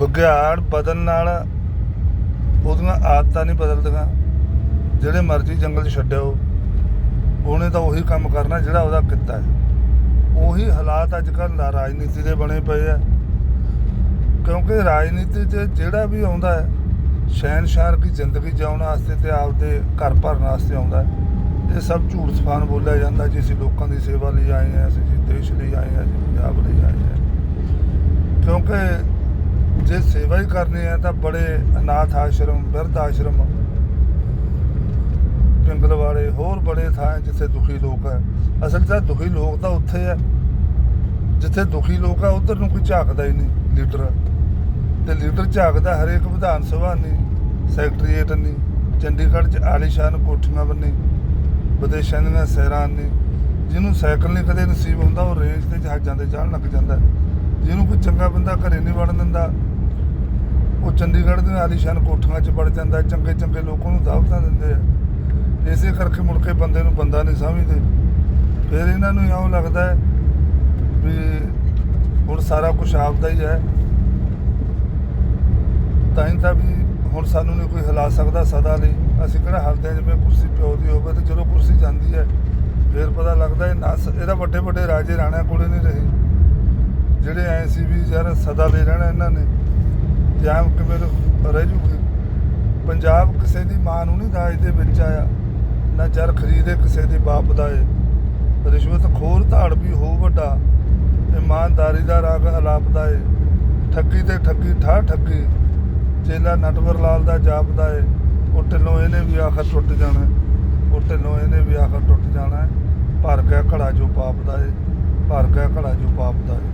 ਵਿਗਿਆਨ ਬਦਲਣ ਨਾਲ ਉਹਦੀਆਂ ਆਦਤਾਂ ਨਹੀਂ ਬਦਲਦੀਆਂ। ਜਿਹੜੇ ਮਰਜ਼ੀ ਜੰਗਲ 'ਚ ਛੱਡਿਓ ਉਹਨੇ ਤਾਂ ਉਹੀ ਕੰਮ ਕਰਨਾ ਜਿਹੜਾ ਉਹਦਾ ਕਿੱਤਾ ਹੈ। ਉਹੀ ਹਾਲਾਤ ਅੱਜ ਕੱਲ੍ਹ ਰਾਜਨੀਤੀ ਦੇ ਬਣੇ ਪਏ ਆ। ਕਿਉਂਕਿ ਰਾਜਨੀਤੀ 'ਚ ਜਿਹੜਾ ਵੀ ਆਉਂਦਾ ਹੈ, ਸ਼ਹਿਨਸ਼ਾਹ ਦੀ ਜ਼ਿੰਦਗੀ ਜਿਉਣ ਵਾਸਤੇ ਤੇ ਆਪਦੇ ਘਰ ਭਰਨ ਵਾਸਤੇ ਆਉਂਦਾ ਇਹ ਸਭ ਝੂਠ ਸਫਾਨ ਬੋਲਿਆ ਜਾਂਦਾ ਜੀ। ਅਸੀਂ ਲੋਕਾਂ ਦੀ ਸੇਵਾ ਲਈ ਆਏ ਹਾਂ, ਅਸੀਂ ਜੀ ਦੇਸ਼ ਲਈ ਆਏ ਹਾਂ ਜੀ ਪੰਜਾਬ ਲਈ ਆਏ ਹਾਂ। ਕਿਉਂਕਿ ਜੇ ਸੇਵਾ ਹੀ ਕਰਨੀ ਹੈ ਤਾਂ ਬੜੇ ਅਨਾਥ ਆਸ਼ਰਮ, ਬਿਰਧ ਆਸ਼ਰਮ, ਪਿੰਗਲ ਵਾਲੇ ਹੋਰ ਬੜੇ ਥਾਂ ਜਿੱਥੇ ਦੁਖੀ ਲੋਕ ਹੈ। ਅਸਲ 'ਚ ਤਾਂ ਦੁਖੀ ਲੋਕ ਤਾਂ ਉੱਥੇ ਹੈ। ਜਿੱਥੇ ਦੁਖੀ ਲੋਕ ਆ, ਉਧਰ ਨੂੰ ਕੋਈ ਝਾਕਦਾ ਹੀ ਨਹੀਂ ਲੀਡਰ। ਤੇ ਲੀਡਰ ਝਾਕਦਾ ਹਰੇਕ ਵਿਧਾਨ ਸਭਾ ਨਹੀਂ, ਸੈਕਟਰੀਏਟ ਨਹੀਂ, ਚੰਡੀਗੜ੍ਹ 'ਚ ਆਲੀਸ਼ਾਨ ਕੋਠੀਆਂ ਬੰਨੀ ਵਿਦੇਸ਼ਾਂ ਦੀਆਂ ਸੈਰਾਂ ਨਹੀਂ। ਜਿਹਨੂੰ ਸਾਈਕਲ ਨਹੀਂ ਕਦੇ ਨਸੀਬ ਹੁੰਦਾ, ਉਹ ਰੇਂਜ ਤੇ ਜਹਾਜ਼ਾਂ ਤੇ ਜਾਣ ਲੱਗ ਜਾਂਦਾ ਜਿਹਨੂੰ ਕੋਈ ਚੰਗਾ ਬੰਦਾ ਘਰੇ ਨਹੀਂ ਵੜਨ ਦਿੰਦਾ ਉਹ ਚੰਡੀਗੜ੍ਹ ਦੇ ਆਲੀਸ਼ਾਨ ਕੋਠੀਆਂ 'ਚ ਵੜ ਜਾਂਦਾ, ਚੰਗੇ ਚੰਗੇ ਲੋਕਾਂ ਨੂੰ ਦਾਵਤਾਂ ਦਿੰਦੇ ਆ। ਇਸੇ ਕਰਕੇ ਮੁੜ ਕੇ ਬੰਦੇ ਨੂੰ ਬੰਦਾ ਨਹੀਂ ਸਮਝਦੇ। ਫਿਰ ਇਹਨਾਂ ਨੂੰ ਇਉਂ ਲੱਗਦਾ ਵੀ ਹੁਣ ਸਾਰਾ ਕੁਝ ਆਪਦਾ ਹੀ ਹੈ। ਤਾਂ ਹੀ ਤਾਂ ਵੀ ਹੁਣ ਸਾਨੂੰ ਨਹੀਂ ਕੋਈ ਹਿਲਾ ਸਕਦਾ ਸਦਾ ਲਈ। ਅਸੀਂ ਕਿਹੜਾ ਹਲਦੇ ਹਾਂ ਜਿਵੇਂ ਕੁਰਸੀ ਪਿਓ ਦੀ ਹੋਵੇ ਤੇ ਜਦੋਂ ਕੁਰਸੀ ਜਾਂਦੀ ਹੈ। ਫਿਰ ਪਤਾ ਲੱਗਦਾ ਇਹ ਨਸ ਇਹਦਾ ਵੱਡੇ ਵੱਡੇ ਰਾਜੇ ਰਾਣਿਆਂ ਕੋਲੇ ਨਹੀਂ ਰਹੇ। ਜਿਹੜੇ ਐ ਸੀ ਵੀ ਯਾਰ ਸਦਾ ਲਈ ਰਹਿਣਾ ਇਹਨਾਂ ਨੇ। ਤੇ ਆਮ ਕਿਵੇਂ ਰਹਿ ਜੂਗੀ। ਪੰਜਾਬ ਕਿਸੇ ਦੀ ਮਾਂ ਨੂੰ ਨਹੀਂ ਦਾਜ ਦੇ ਵਿੱਚ ਆਇਆ, ਨਾ ਜਰ ਖਰੀਦੇ ਕਿਸੇ ਦੇ ਬਾਪ ਦਾ ਏ। ਰਿਸ਼ਵਤ ਖੋਰ ਧਾੜ ਵੀ ਹੋ ਵੱਡਾ, ਇਮਾਨਦਾਰੀ ਦਾ ਰਾਗ ਹਲਾਪਦਾ ਏ। ਠੱਗੀ ਤੇ ਠੱਗੀ ਠਾ ਠੱਗੀ, ਚੇਲਾ ਨਟਵਰ ਲਾਲ ਦਾ ਜਾਪਦਾ ਏ। ਉਹ ਢਿੱਲੋਂ ਇਹਨੇ ਵੀ ਆਖਰ ਟੁੱਟ ਜਾਣਾ ਉਹ ਢਿੱਲੋਂ ਇਹਨੇ ਵੀ ਆਖਰ ਟੁੱਟ ਜਾਣਾ ਭਰ ਗਿਆ ਘੜਾ ਜੋ ਪਾਪ ਦਾ ਏ। ਭਰ ਗਿਆ ਘੜਾ ਜੋ ਪਾਪ ਦਾ ਏ।